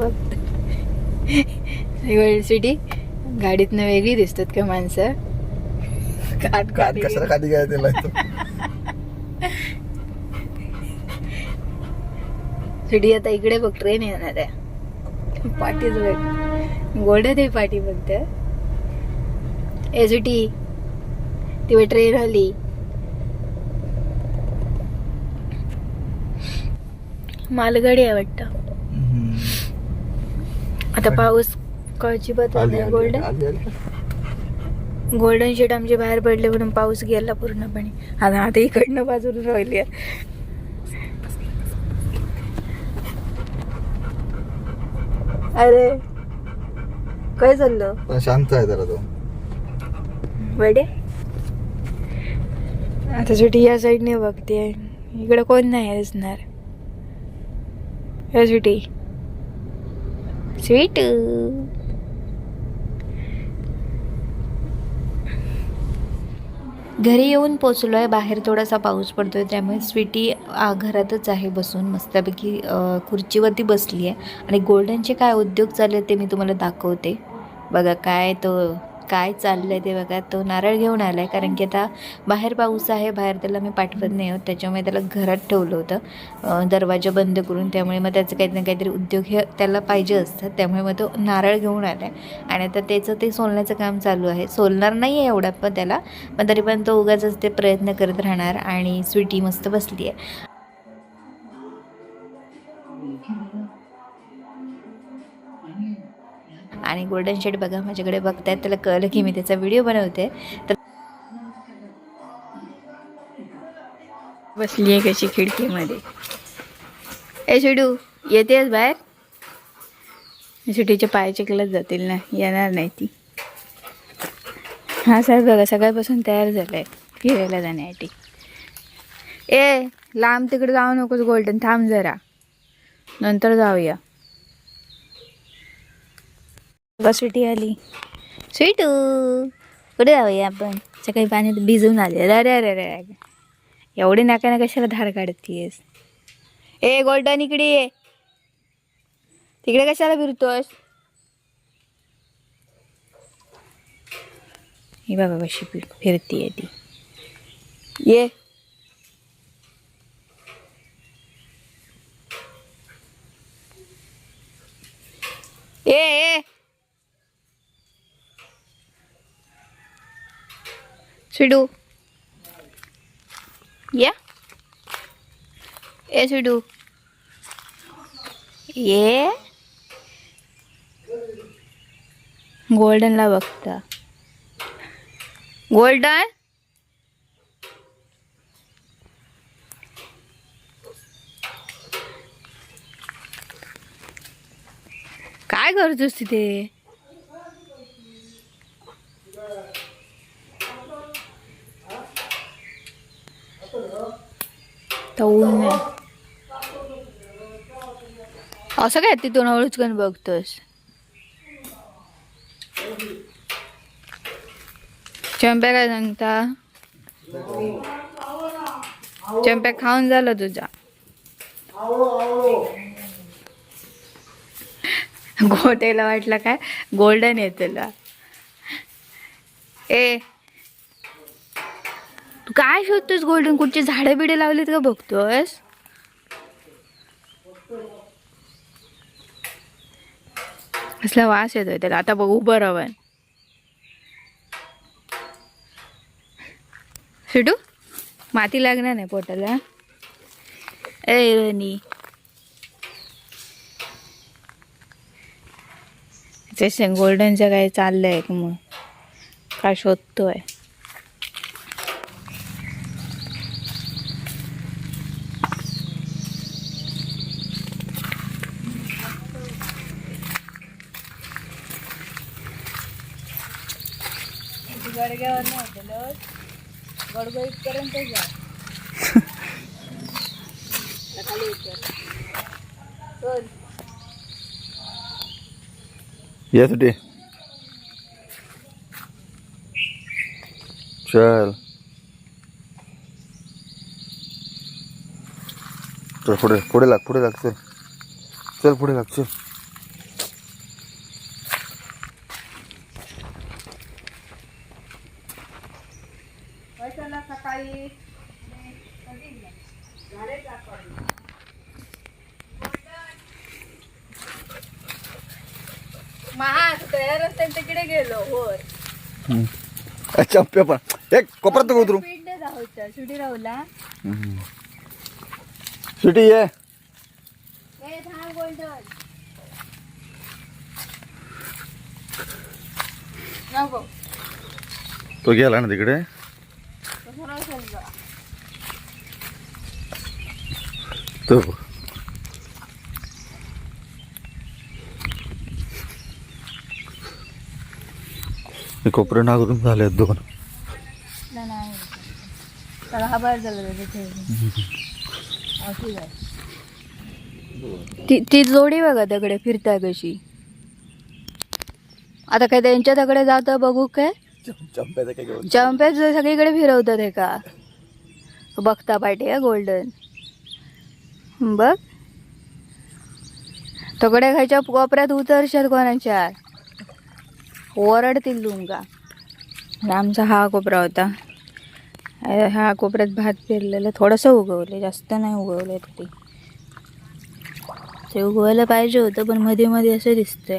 फक्त सिटी गाडीतनं वेगळी दिसतात का माणसं? काट गाडी कशाला खाली काय त्याला सिटी आता इकडे बघ ट्रेन येणार आहे. पाठीच बघ. गोल्डन आहे पाठी फक्त. ए सिटी ती ट्रेन आली. मालगाडी आहे वाटतं. आता पाऊस कळची गोल्डन गोल्डन शीट आमचे बाहेर पडले म्हणून पाऊस गेला पूर्णपणे. आता आता इकडनं बाजूला राहिली. अरे काय चाललं? शांत आहे जरा तो. बडे आता सुटी या साईडने बघते. इकडे कोण नाही असणार या सुटी स्वीट घरी येऊन पोचलो आहे बाहेर थोडासा पाऊस पडतोय त्यामुळे स्वीटी आ, घरातच आहे बसून मस्तपैकी खुर्चीवरती बसली आहे आणि गोल्डनचे काय उद्योग चालले ते मी तुम्हाला दाखवते. बघा काय तो काय चाललं आहे ते बघा. तो नारळ घेऊन आला आहे कारण की आता बाहेर पाऊस आहे बाहेर त्याला मी पाठवत नाही होत त्याच्यामुळे त्याला घरात ठेवलं होतं. दरवाजा बंद करून त्यामुळे मग त्याचं काही ना काहीतरी उद्योग हे त्याला पाहिजे असतात. त्यामुळे मग तो नारळ घेऊन आला आहे आणि आता त्याचं ते सोलण्याचं काम चालू आहे. सोलणार नाही आहे एवढा पण त्याला पण तरी पण तो उगाच ते प्रयत्न करत राहणार आणि स्वीटी मस्त बसली आहे आणि गोल्डन शेड बघा माझ्याकडे बघतायत त्याला कळलं की मी त्याचा व्हिडिओ बनवते. तर बसली आहे कशी खिडकीमध्ये. ए शिडू येतेस बाहेर? सुटीचे पाय चिकलत जातील ना येणार नाही ती. हा सर बघा सकाळपासून तयार झालंय फिरायला जाण्यासाठी. ए लांब तिकडे जाऊ नकोस गोल्डन थांब जरा. नंतर जाऊया. बघा स्वीटी आली. स्वीटू कुठे जाऊया आपण? सकाळी पाण्यात भिजून आले. अरे अरे अरे अरे एवढी नाका ना कशाला धार काढतीयस? ए गोल्डन इकडे ये. तिकडे कशाला फिरतोस? हे बाबा कशी फिर फिरतीये ती. ये. ए. ए Sudu. या। ए सुडू ये। गोल्डनला बघता। गोल्डन? काय करतोस तिथे? तर ऊन नाही असं काय तिथून हळूचकन बघतोस? चंप्या काय सांगता? चंप्या खाऊन झालं तुझा. गोटेला वाटलं काय? गोल्डन आहे ए तू काय शोधतोस गोल्डन कुठची झाडं बिडे लावलीत का बघतोस? असला वास येतोय त्याला. आता बघ उभं राहून. शिटू माती लागणार नाही पोटाला. ए रनी जसे गोल्डनचं काय चाललंय का मग? काय शोधतोय? गडग्यावर नाही गडगो जा. खाली उतर. चल. या सुटे. चल. चल पुढे पुढे लाग पुढे लाग चल. चल पुढे लाग चल. तिकडे गेलो चंप्या पण. एक कोपऱ्यात नको उतरू. राहूच्या सुटी राहुला. सुटी ये. ए थांब गोल्डन. नको. तो गेला ना तिकडे. जा. तो हे कोपरे नागरून झाले दोन. नाही, नाही. त्याला हा बाहेर झाला तिथे. असू दे. ती ती जोडी बघा दगडे फिरताय कशी. आता काय त्यांच्या दगडे जात बघू काय? चंप्याचं जम्पेच सगळीकडे फिरवतात हे का? बघता पाहिजे गोल्डन. बघ. तगडे खायच्या कोपऱ्यात उतरशात कोणाच्या? ओरडतील तुमका आमचा हा कोपरा होता. ह्या कोपऱ्यात भात पेरलेलं थोडंसं उगवले जास्त नाही उगवले ते ते उगवायला पाहिजे होतं पण मध्ये मध्ये असं दिसतंय.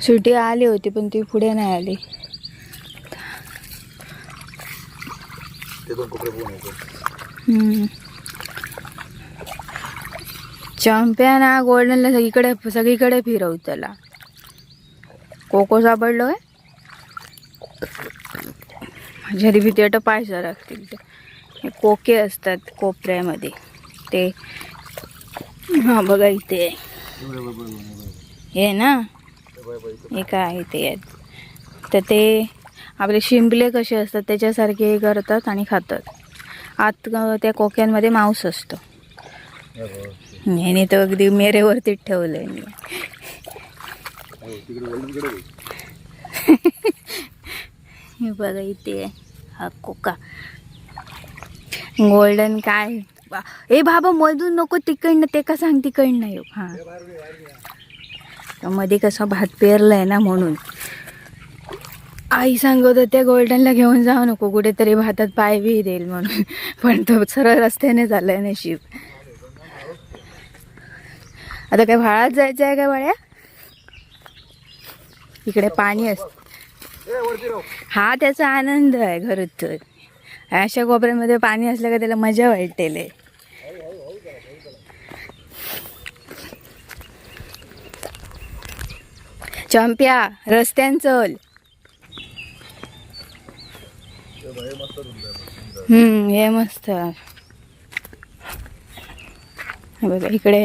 सुटी आली होती पण ती पुढे नाही आली. ते चॅम्पियन हा गोल्डनला सगळीकडे सगळीकडे फिरवू त्याला. कोको सापडलो आहे माझ्या आधी भीती वाटतं पाय सरकतील ते. हे कोके असतात कोपऱ्यामध्ये. ते. हां बघा इथे. हे ना? हे काय ते? आहेत तर ते आपले शिंपले कसे असतात त्याच्यासारखे हे करतात आणि खातात. आत त्या कोक्यांमध्ये मांस असतो. नाही तर अगदी मेरेवरतीच ठेवलंय मी. हे बघा इथे आहे. हा कोका. गोल्डन काय? बा- ए बाबा मधून नको तिकडनं ते का सांग तिकडनं येऊ हो. हा. तर मध्ये कसा भात पेरलाय ना म्हणून. आई सांगत होत्या गोल्डनला घेऊन जाऊ नको कुठेतरी भातात पाय बी देईल म्हणून. पण तो सरळ रस्त्याने झालाय नशीब. आता काय भाळात जायचं आहे का बाळ्या? इकडे पाणी असत हा त्याचा आनंद आहे तर. अशा कोपऱ्यामध्ये पाणी असलं का त्याला मजा वाटेल. चंप्या रस्त्यान चल. हम्म हे मस्त. बघा इकडे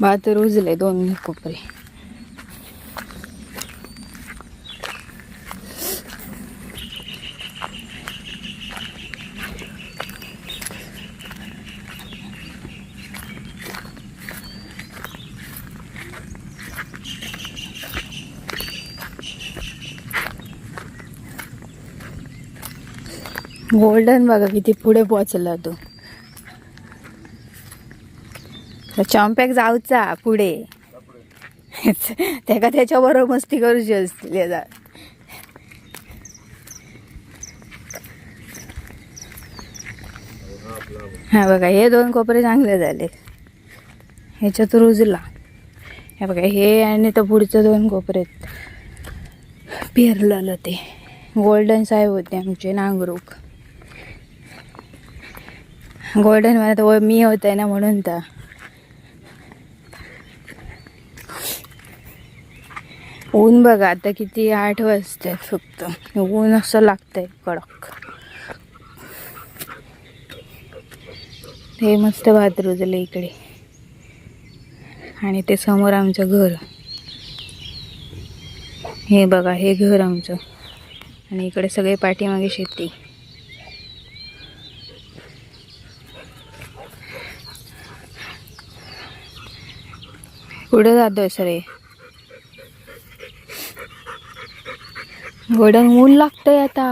भात रुजले दोन कोपरे गोल्डन बघा किती पुढे पोचला तो. चॉम्पॅक जाऊचा पुढे. त्याका त्याच्याबरोबर मस्ती करूची असतील याचा. हा बघा हे दोन कोपरे चांगले झाले ह्याच्यात रुजला. हे बघा हे आणि तर पुढचे दोन कोपरे पेरलेलं ते. गोल्डन साहेब होते आमचे नांगरूक. गोल्डन मला तर मी होते ना म्हणून तर. ऊन बघा आता किती आठ वाजते फक्त. ऊन असं लागतंय कडक. हे मस्त भात रुजलं इकडे. आणि ते समोर आमचं घर. हे बघा हे घर आमचं. आणि इकडे सगळे पाठीमागे शेती. कुठे जातोय सर. हे गोडन ऊन लागतंय आता.